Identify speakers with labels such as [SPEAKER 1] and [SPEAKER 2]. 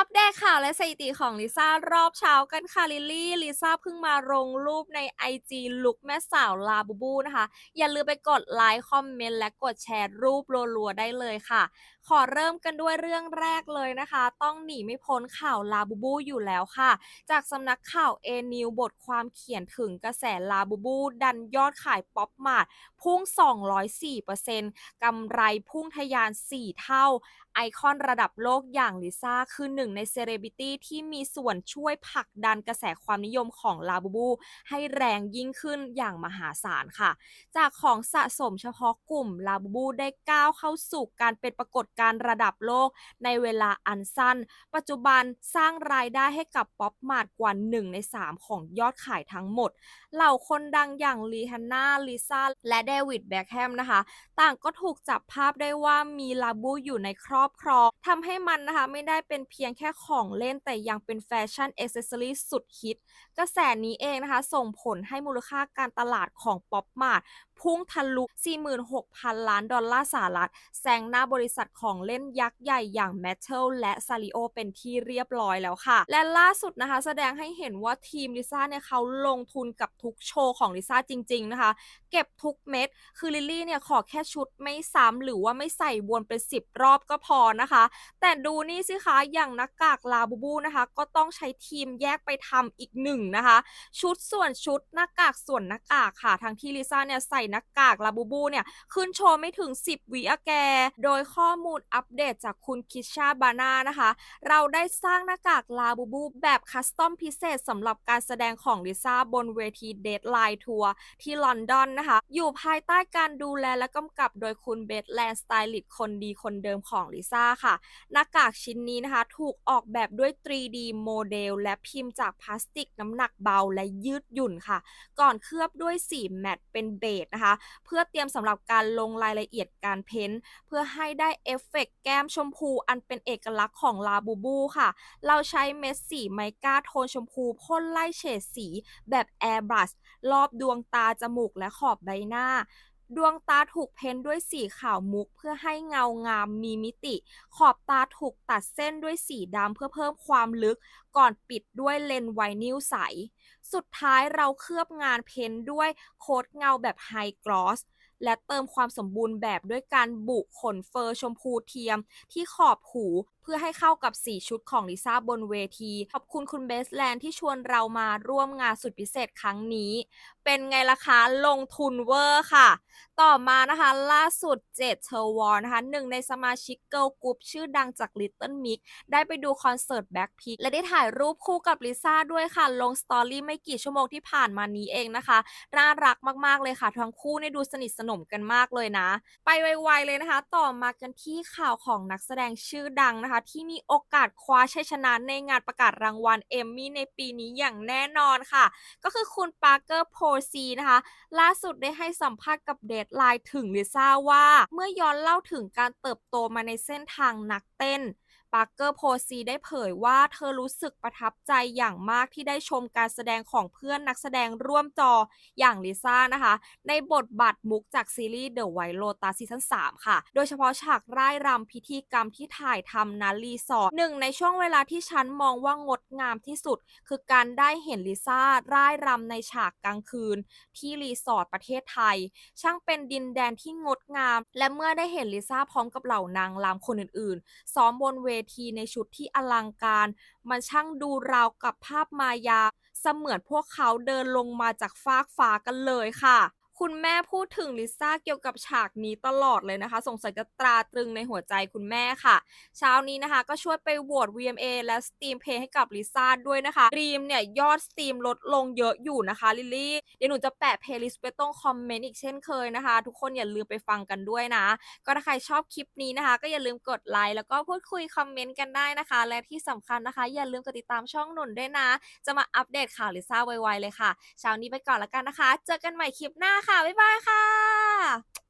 [SPEAKER 1] อัปเดตข่าวและสถิติของลิซ่ารอบเช้ากันค่ะลิลลี่ลิซ่าเพิ่งมาลงรูปใน IG ลุกแม่สาวลาบูบูนะคะ อย่าลืมไปกดไลค์คอมเมนต์และกดแชร์รูปรัวๆได้เลยค่ะ ขอเริ่มกันด้วยเรื่องแรกเลยนะคะ ต้องหนีไม่พ้นข่าวลาบูบูอยู่แล้วค่ะ จากสำนักข่าวเอนิวบทความเขียนถึงกระแสลาบูบู ดันยอดขายป๊อปมาร์ทพุ่ง 204%กำไรพุ่งทะยาน 4 เท่า ไอคอนระดับโลกอย่างลิซ่าคือหนึ่งในเซเลบริตี้ที่มีส่วนช่วยผลักดันกระแสความนิยมของลาบูบู ให้แรงยิ่งขึ้นอย่างมหาศาลค่ะ จากของสะสมเฉพาะกลุ่มลาบูบูได้ก้าวเข้าสู่การเป็นปรากฏการณ์ระดับโลกในเวลาอันสั้น ปัจจุบันสร้างรายได้ให้กับป๊อปมาร์ทกว่า 1 ใน 3 ของยอดขายทั้งหมด เหล่าคนดังอย่างลีฮันน่าลิซ่าและเดวิดแบ็คแฮมนะคะ ต่างก็ถูกจับภาพได้ว่ามีลาบูอยู่ในครอบครองทำให้มันนะคะไม่ได้เป็นเพียงแค่ของเล่นแต่ยังเป็นแฟชั่นอ c เซสซอรีสุดฮิต กระแสนี้เองนะคะ ส่งผลให้มูลค่าการตลาดของป๊อปมาร์ท พุ่งทะลุ 46,000 ล้านดอลลาร์สหรัฐ แซงหน้าบริษัทของเล่นยักษ์ใหญ่อย่าง m a t t e l และ s a r i o เป็นที่เรียบร้อยแล้วค่ะ และล่าสุดนะคะแสดงให้เห็นว่าทีมลิซ่าเนี่ยเขาลงทุนกับทุกโชว์ของลิซ่าจริง ๆ นะคะ เก็บทุกเม็ด คือลิลลี่เนี่ยขอแค่ชุดไม่ซ้ำหรือว่าไม่ใส่วนเป็น 10 รอบก็พอนะคะ แต่ดูนี่สิคะอย่างหน้ากากลาบูบูนะคะ ก็ต้องใช้ทีมแยกไปทำอีกหนึ่งนะคะ ชุดส่วนชุดหน้ากากส่วนหน้ากากค่ะ ทั้งที่ลิซ่าเนี่ยใส่หน้ากากลาบูบูเนี่ย ขึ้นโชว์ไม่ถึง 10วิอะแก โดยข้อมูลอัปเดตจากคุณคิชาบานานะคะ เราได้สร้างหน้ากากลาบูบูแบบคัสตอมพิเศษสำหรับการแสดงของลิซ่าบนเวทีเดทไลน์ทัวร์ที่ลอนดอนนะคะ อยู่ภายใต้การดูแลและกำกับโดยคุณเบธแลนด์สไตลิสต์คนดีคนเดิมของลิซ่าค่ะ หน้ากากชิ้นนี้นะคะ ถูกออกแบบด้วย 3D โมเดล และพิมพ์จากพลาสติกน้ำหนักเบาและยืดหยุ่นค่ะ ก่อนเคลือบด้วยสีแมตต์เป็นเบจนะคะเพื่อเตรียมสำหรับการลงรายละเอียดการเพ้นท์เพื่อให้ได้เอฟเฟกต์แก้มชมพูอันเป็นเอกลักษณ์ของลาบูบูค่ะ เราใช้เม็ดสีไมก้าโทนชมพูพ่นไล่เฉดสีแบบแอร์บรัชรอบดวงตาจมูกและขอบใบหน้าดวงตาถูกเพ้นด้วยสีขาวมุกเพื่อให้เงางามมีมิติ ขอบตาถูกตัดเส้นด้วยสีดำเพื่อเพิ่มความลึก ก่อนปิดด้วยเลนส์ไวนิลใส สุดท้ายเราเคลือบงานเพ้นด้วยโค้ดเงาแบบไฮกลอสและเติมความสมบูรณ์แบบด้วยการบุขนเฟอร์ชมพูเทียมที่ขอบหูเพื่อให้เข้ากับสีชุดของลิซ่าบนเวที ขอบคุณคุณเบสแลนด์ที่ชวนเรามาร่วมงานสุดพิเศษครั้งนี้ เป็นไงล่ะคะ ลงทุนเวอร์ค่ะ ต่อมานะคะ ล่าสุดเจดเชอร์วอนะคะ หนึ่งในสมาชิกเกิลกรุ๊ปชื่อดังจาก Little Mix ได้ไปดูคอนเสิร์ตแบ็คพิกและได้ถ่ายรูปคู่กับลิซ่าด้วยค่ะ ลงสตอรี่ไม่กี่ชั่วโมงที่ผ่านมานี้เองนะคะ น่ารักมากๆเลยค่ะ ทั้งคู่เนี่ยดูสนิทสนมกันมากเลยนะ ไปไวๆเลยนะคะ ต่อมากันที่ข่าวของนักแสดงชื่อดังนะคะ ที่มีโอกาสคว้าชัยชนะในงานประกาศรางวัลเอมมี่ในปีนี้อย่างแน่นอนค่ะ ก็คือคุณปาร์เกอร์โพซีนะคะ ล่าสุดได้ให้สัมภาษณ์กับเดทไลน์ถึงลิซ่าว่า เมื่อย้อนเล่าถึงการเติบโตมาในเส้นทางนักเต้น ปาร์เกอร์โพซีได้เผยว่าเธอรู้สึกประทับใจอย่างมากที่ได้ชมการแสดงของเพื่อนนักแสดงร่วมจออย่างลิซ่านะคะ ในบทบาทมุกจากซีรีส์ The White Lotus ซีซั่น3ค่ะ โดยเฉพาะฉากร่ายรำพิธีกรรมที่ถ่ายทำนารีสอร์ทหนึ่งในช่วงเวลาที่ฉันมองว่างดงามที่สุด คือการได้เห็นลิซ่าร่ายรำในฉากกลางคืน ที่รีสอร์ทประเทศไทย ช่างเป็นดินแดนที่งดงาม และเมื่อได้เห็นลิซ่าพร้อมกับเหล่านางรำคนอื่นๆ ซ้อมบนเวทีในชุดที่อลังการ มันช่างดูราวกับภาพมายา เสมือนพวกเขาเดินลงมาจากฟากฟ้ากันเลยค่ะ คุณแม่พูดถึงลิซ่าเกี่ยวกับฉากนี้ตลอดเลยนะคะ สงสัยจะตราตรึงในหัวใจคุณแม่ค่ะ เช้านี้นะคะ ก็ช่วยไปโหวต VMA และ Steam Play ให้กับลิซ่าด้วยนะคะรีมเนี่ยยอด Steam ลดลงเยอะอยู่นะคะลิลลี่ เดี๋ยวหนูจะแปะเพลย์ลิสต์ไปตรงคอมเมนต์อีกเช่นเคยนะคะ ทุกคนอย่าลืมไปฟังกันด้วยนะ ก็ถ้าใครชอบคลิปนี้นะคะ ก็อย่าลืมกดไลค์แล้วก็พูดคุยคอมเมนต์กันได้นะคะ และที่สำคัญนะคะ อย่าลืมกดติดตามช่องหนุนด้วยนะ จะมาอัปเดตข่าวลิซ่าไวๆเลยค่ะเช้านี้ไปก่อนแล้วกันนะคะ เจอกันใหม่คลิปหน้าค่ะ บ๊ายบายค่ะ